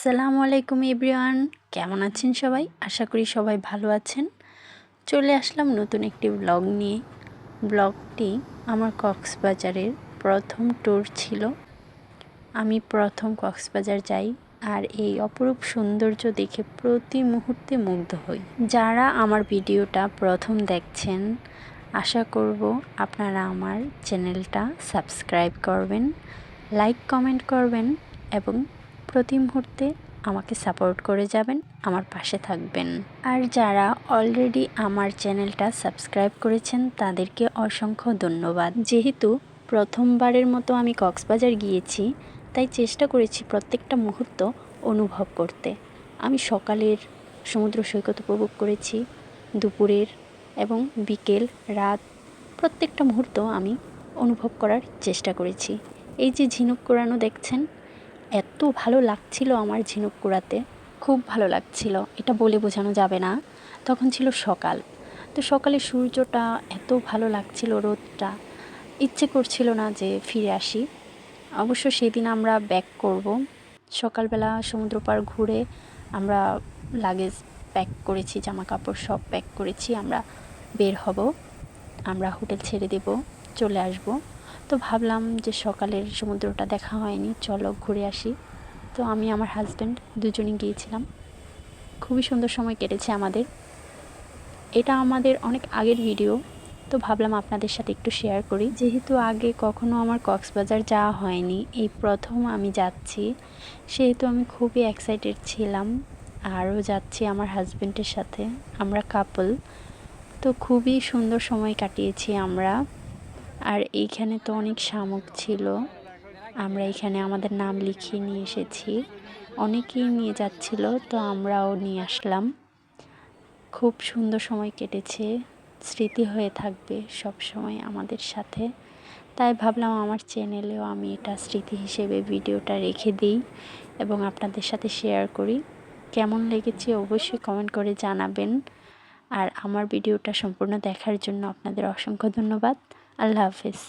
আসসালামু আলাইকুম এভরিওয়ান। কেমন আছেন সবাই? আশা করি সবাই ভালো আছেন। চলে আসলাম নতুন একটি ব্লগ নিয়ে। ব্লগটি আমার কক্সবাজারের প্রথম ট্যুর ছিল। আমি প্রথম কক্সবাজার যাই আর এই অপরূপ সৌন্দর্য দেখে প্রতি মুহূর্তে মুগ্ধ হই। যারা আমার ভিডিওটা প্রথম দেখছেন, আশা করব আপনারা আমার চ্যানেলটা সাবস্ক্রাইব করবেন লাইক কমেন্ট করবেন এবং প্রতি মুহূর্তে আমাকে সাপোর্ট করে যাবেন, আমার পাশে থাকবেন। আর যারা অলরেডি আমার চ্যানেলটা সাবস্ক্রাইব করেছেন, তাদেরকে অসংখ্য ধন্যবাদ। যেহেতু প্রথমবারের মতো আমি কক্সবাজার গিয়েছি, তাই চেষ্টা করেছি প্রত্যেকটা মুহূর্ত অনুভব করতে। আমি সকালের সমুদ্র সৈকত উপভোগ করেছি, দুপুরের এবং বিকেল, রাত, প্রত্যেকটা মুহূর্ত আমি অনুভব করার চেষ্টা করেছি। এই যে ঝিনুক কোরানো দেখছেন এত ভালো লাগছিল আমার ঝিনুক কুড়াতে। খুব ভালো লাগছিল, এটা বলে বোঝানো যাবে না। তখন ছিল সকাল। তো সকালে সূর্যটা এত ভালো লাগছিল রোদটা। ইচ্ছে করছিল না যে ফিরে আসি। অবশ্য সেদিন আমরা ব্যাক করব। সকালবেলা সমুদ্র পার ঘুরে আমরা লাগেজ প্যাক করেছি জামা কাপড় সব প্যাক করেছি, আমরা বের হব। আমরা হোটেল ছেড়ে দেব, চলে আসব। তো ভাবলাম যে সকালের সমুদ্রটা দেখা হয়নি, চলো ঘুরে আসি। তো আমি, আমার হাজব্যান্ড দুজনে গিয়েছিলাম। খুবই সুন্দর সময় কেটেছে আমাদের। এটা আমাদের অনেক আগের ভিডিও তো ভাবলাম আপনাদের সাথে একটু শেয়ার করি। যেহেতু আগে কখনো আমার কক্সবাজার যাওয়া হয়নি, এই প্রথম আমি যাচ্ছি। সেহেতু আমি খুবই এক্সাইটেড ছিলাম, আরও যাচ্ছি আমার হাজব্যান্ডের সাথে। আমরা কাপল তো খুবই সুন্দর সময় কাটিয়েছি আমরা। আর এইখানে তো অনেক শামুক ছিল। আমরা এখানে আমাদের নাম লিখিয়ে নিয়ে এসেছি। অনেকেই নিয়ে যাচ্ছিল, তো আমরাও নিয়ে আসলাম। খুব সুন্দর সময় কেটেছে, স্মৃতি হয়ে থাকবে সব সময় আমাদের সাথে। তাই ভাবলাম আমার চ্যানেলেও আমি এটা স্মৃতি হিসেবে ভিডিওটা রেখে দিই এবং আপনাদের সাথে শেয়ার করি। কেমন লেগেছে অবশ্যই কমেন্ট করে জানাবেন। আর আমার ভিডিওটা সম্পূর্ণ দেখার জন্য আপনাদের অসংখ্য ধন্যবাদ। আল্লাহ হাফেজ।